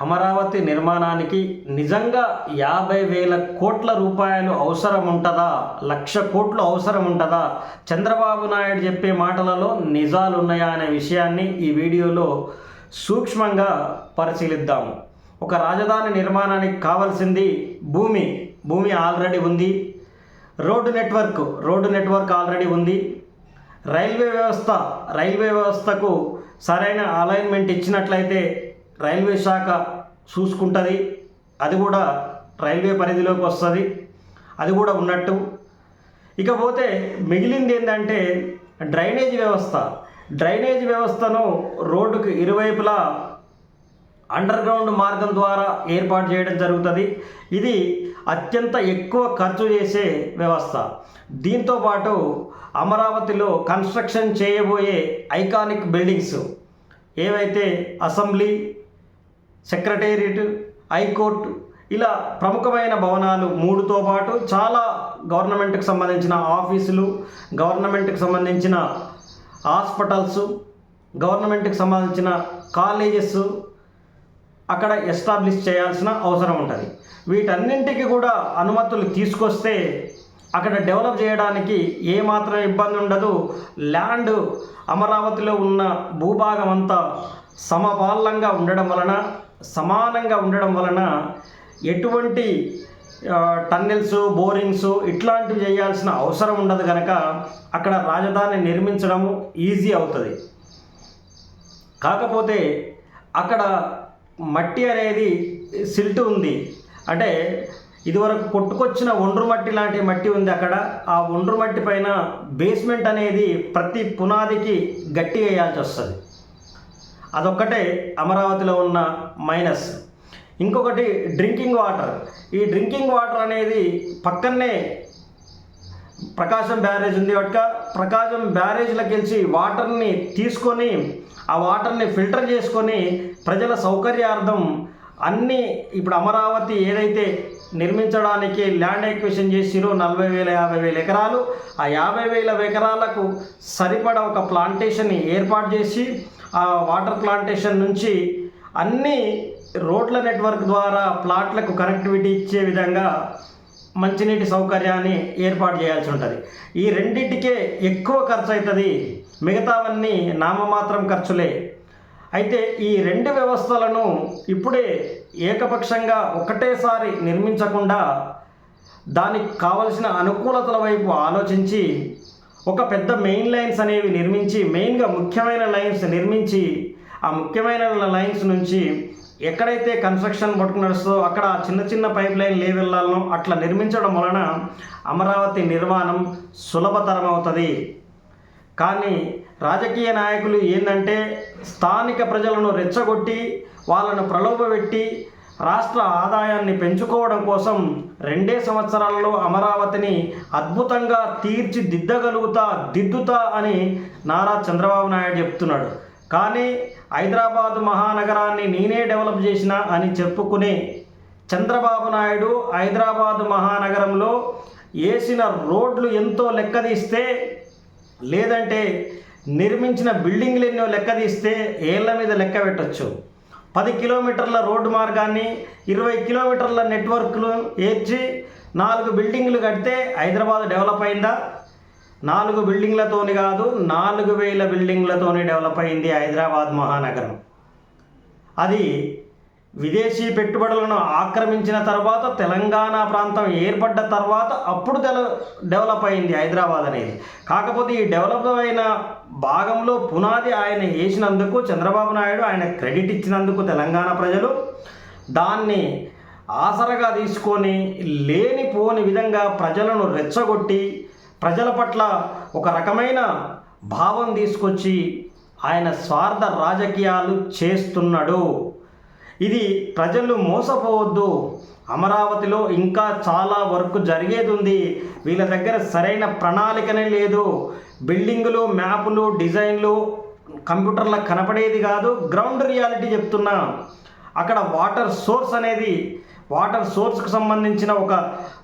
అమరావతి నిర్మాణానికి నిజంగా యాభై వేల కోట్ల రూపాయలు అవసరం ఉంటుందా? లక్ష కోట్లు అవసరం ఉంటుందా? చంద్రబాబు నాయుడు చెప్పే మాటలలో నిజాలు ఉన్నాయా అనే విషయాన్ని ఈ వీడియోలో సూక్ష్మంగా పరిశీలిద్దాము. ఒక రాజధాని నిర్మాణానికి కావాల్సింది భూమి. భూమి ఆల్రెడీ ఉంది. Road network. Road network already ఉంది. రైల్వే వ్యవస్థ. రైల్వే వ్యవస్థకు సరైన అలైన్మెంట్ ఇచ్చినట్లయితే రైల్వే శాఖ చూసుకుంటుంది. అది కూడా రైల్వే పరిధిలోకి వస్తుంది. అది కూడా ఉన్నట్టు. ఇకపోతే మిగిలింది ఏంటంటే డ్రైనేజ్ వ్యవస్థ. డ్రైనేజ్ వ్యవస్థను రోడ్డుకు ఇరువైపులా అండర్ గ్రౌండ్ మార్గం ద్వారా ఏర్పాటు చేయడం జరుగుతుంది. ఇది అత్యంత ఎక్కువ ఖర్చు చేసే వ్యవస్థ. దీంతో పాటు అమరావతిలో కన్స్ట్రక్షన్ చేయబోయే ఐకానిక్ బిల్డింగ్స్ ఏవైతే అసెంబ్లీ సెక్రటేరియట్ హైకోర్టు ఇలా ప్రముఖమైన భవనాలు మూడుతో పాటు చాలా గవర్నమెంట్కి సంబంధించిన ఆఫీసులు గవర్నమెంట్కి సంబంధించిన హాస్పిటల్స్ గవర్నమెంట్కి సంబంధించిన కాలేజెస్ అక్కడ ఎస్టాబ్లిష్ చేయాల్సిన అవసరం ఉంటుంది. వీటన్నింటికి కూడా అనుమతులు తీసుకొస్తే అక్కడ డెవలప్ చేయడానికి ఏమాత్రం ఇబ్బంది ఉండదు. ల్యాండ్ అమరావతిలో ఉన్న భూభాగం అంతా సమపాలంగా ఉండడం వలన సమానంగా ఉండడం వలన ఎటువంటి టన్నెల్స్ బోరింగ్స్ ఇట్లాంటివి చేయాల్సిన అవసరం ఉండదు కనుక అక్కడ రాజధాని నిర్మించడము ఈజీ అవుతుంది. కాకపోతే అక్కడ మట్టి అనేది సిల్ట్ ఉంది. అంటే ఇదివరకు కొట్టుకొచ్చిన ఒండ్రు మట్టి లాంటి మట్టి ఉంది అక్కడ. ఆ ఒండ్రు మట్టి పైన బేస్మెంట్ అనేది ప్రతి పునాదికి గట్టి వేయాల్సి వస్తుంది అదొక్కటే అమరావతిలో ఉన్న మైనస్. ఇంకొకటి డ్రింకింగ్ వాటర్. ఈ డ్రింకింగ్ వాటర్ అనేది పక్కనే ప్రకాశం బ్యారేజ్ ఉంది కనుక ప్రకాశం బ్యారేజ్లోకి గెలిచి వాటర్ని తీసుకొని ఆ వాటర్ని ఫిల్టర్ చేసుకొని ప్రజల సౌకర్యార్థం అన్ని ఇప్పుడు అమరావతి ఏదైతే నిర్మించడానికి ల్యాండ్ ఎక్విషన్ చేసిరో నలభై వేల యాభై వేల ఎకరాలు. ఆ యాభై వేల ఎకరాలకు సరిపడ ఒక ప్లాంటేషన్ని ఏర్పాటు చేసి ఆ వాటర్ ప్లాంటేషన్ నుంచి అన్ని రోడ్ల నెట్వర్క్ ద్వారా ప్లాట్లకు కనెక్టివిటీ ఇచ్చే విధంగా మంచినీటి సౌకర్యాన్ని ఏర్పాటు చేయాల్సి ఉంటుంది. ఈ రెండింటికే ఎక్కువ ఖర్చు అవుతుంది మిగతావన్నీ నామమాత్రం ఖర్చులే. అయితే ఈ రెండు వ్యవస్థలను ఇప్పుడే ఏకపక్షంగా ఒకటేసారి నిర్మించకుండా దానికి కావలసిన అనుకూలతల వైపు ఆలోచించి ఒక పెద్ద మెయిన్ లైన్స్ అనేవి నిర్మించి మెయిన్గా ముఖ్యమైన లైన్స్ నిర్మించి ఆ ముఖ్యమైన లైన్స్ నుంచి ఎక్కడైతే కన్స్ట్రక్షన్ పట్టుకుని నడుస్తుందో అక్కడ చిన్న చిన్న పైప్ లైన్ లే వెళ్ళాలనో అట్లా నిర్మించడం వలన అమరావతి నిర్మాణం సులభతరం అవుతుంది కానీ రాజకీయ నాయకులు ఏంటంటే స్థానిక ప్రజలను రెచ్చగొట్టి వాళ్ళను ప్రలోభపెట్టి రాష్ట్ర ఆదాయాన్ని పెంచుకోవడం కోసం రెండే సంవత్సరాలలో అమరావతిని అద్భుతంగా తీర్చిదిద్దగలుగుతా దిద్దుతా అని నారా చంద్రబాబు నాయుడు చెప్తున్నాడు. కానీ హైదరాబాద్ మహానగరాన్ని నేనే డెవలప్ చేసిన అని చెప్పుకునే చంద్రబాబు నాయుడు హైదరాబాద్ మహానగరంలో వేసిన రోడ్లు ఎంతో లెక్కదీస్తే లేదంటే నిర్మించిన బిల్డింగ్లు ఎన్నో లెక్క తీస్తే ఏళ్ళ మీద లెక్క పెట్టచ్చు. పది కిలోమీటర్ల రోడ్డు మార్గాన్ని ఇరవై కిలోమీటర్ల నెట్వర్క్లు ఏర్చి నాలుగు బిల్డింగ్లు కడితే హైదరాబాద్ డెవలప్ అయిందా? నాలుగు బిల్డింగ్లతోని కాదు నాలుగు వేల బిల్డింగ్లతోని డెవలప్ అయింది హైదరాబాద్ మహానగరం. అది విదేశీ పెట్టుబడులను ఆక్రమించిన తర్వాత తెలంగాణ ప్రాంతం ఏర్పడ్డ తర్వాత అప్పుడు తెల డెవలప్ అయింది హైదరాబాద్ అనేది. కాకపోతే ఈ డెవలప్ అయిన భాగంలో పునాది ఆయన వేసినందుకు చంద్రబాబు నాయుడు ఆయన క్రెడిట్ ఇచ్చినందుకు తెలంగాణ ప్రజలు దాన్ని ఆసరగా తీసుకొని లేనిపోని విధంగా ప్రజలను రెచ్చగొట్టి ప్రజల పట్ల ఒక రకమైన భావం తీసుకొచ్చి ఆయన స్వార్థ రాజకీయాలు చేస్తున్నాడు. ఇది ప్రజలు మోసపోవద్దు. అమరావతిలో ఇంకా చాలా వర్క్ జరిగేది ఉంది వీళ్ళ దగ్గర సరైన ప్రణాళికనే లేదు. బిల్డింగులు మ్యాపులు డిజైన్లు కంప్యూటర్ల కనపడేది కాదు. గ్రౌండ్ రియాలిటీ చెప్తున్నా. అక్కడ వాటర్ సోర్స్ అనేది వాటర్ సోర్స్కు సంబంధించిన ఒక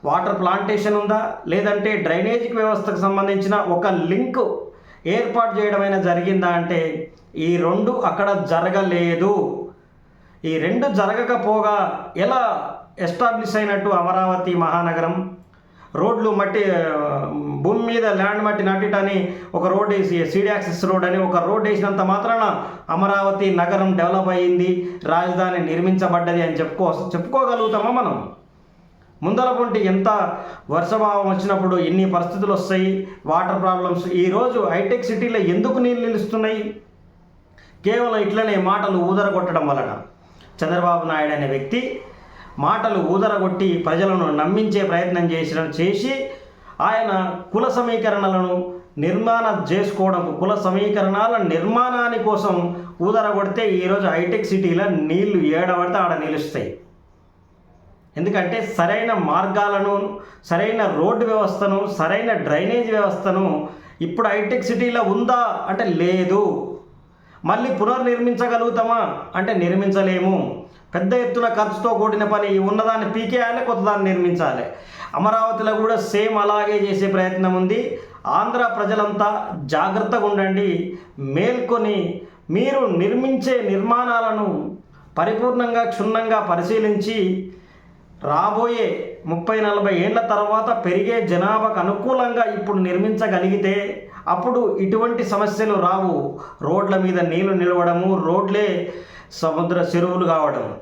వాటర్ ప్లాంటేషన్ ఉందా? లేదంటే డ్రైనేజీ వ్యవస్థకు సంబంధించిన ఒక లింక్ ఏర్పాటు చేయడమైనా జరిగిందా అంటే ఈ రెండు అక్కడ జరగలేదు. ఈ రెండు జరగకపోగా ఎలా ఎస్టాబ్లిష్ అయినట్టు అమరావతి మహానగరం? రోడ్లు మట్టి భూమి మీద ల్యాండ్ మట్టి నటిటని ఒక రోడ్ వేసి సీడీ యాక్సెస్ రోడ్ అని ఒక రోడ్ వేసినంత మాత్రాన అమరావతి నగరం డెవలప్ అయ్యింది రాజధాని నిర్మించబడ్డది అని చెప్పుకో చెప్పుకోగలుగుతామా మనం? ముందర ఎంత వర్షభావం వచ్చినప్పుడు ఎన్ని పరిస్థితులు వస్తాయి వాటర్ ప్రాబ్లమ్స్. ఈరోజు హైటెక్ సిటీలో ఎందుకు నీళ్ళు నిలుస్తున్నాయి? కేవలం ఇట్లనే మాటలు ఊదరగొట్టడం వలన. చంద్రబాబు నాయుడు అనే వ్యక్తి మాటలు ఊదరగొట్టి ప్రజలను నమ్మించే ప్రయత్నం చేసిన చేసి ఆయన కుల సమీకరణలను నిర్మాణం చేసుకోవడం కుల సమీకరణాల నిర్మాణాని కోసం ఊదరగొడితే ఈరోజు హైటెక్ సిటీలో నీళ్ళు ఏడబడితే ఆడ నిలుస్తాయి ఎందుకంటే సరైన మార్గాలను సరైన రోడ్డు వ్యవస్థను సరైన డ్రైనేజ్ వ్యవస్థను ఇప్పుడు హైటెక్ సిటీలో ఉందా అంటే లేదు. మళ్ళీ పునర్నిర్మించగలుగుతామా? అంటే నిర్మించలేము. పెద్ద ఎత్తున ఖర్చుతో కూడిన పని ఉన్నదాన్ని పీకేయాలి కొత్తదాన్ని నిర్మించాలి. అమరావతిలో కూడా సేమ్ అలాగే చేసే ప్రయత్నం ఉంది. ఆంధ్ర ప్రజలంతా జాగ్రత్తగా ఉండండి. మేల్కొని మీరు నిర్మించే నిర్మాణాలను పరిపూర్ణంగా క్షుణ్ణంగా పరిశీలించి రాబోయే ముప్పై నలభై ఏళ్ళ తర్వాత పెరిగే జనాభాకు అనుకూలంగా ఇప్పుడు నిర్మించగలిగితే అప్పుడు ఇటువంటి సమస్యలు రావు. రోడ్ల మీద నీళ్ళు నిలవడము రోడ్లే సముద్ర చెరువులు కావడం.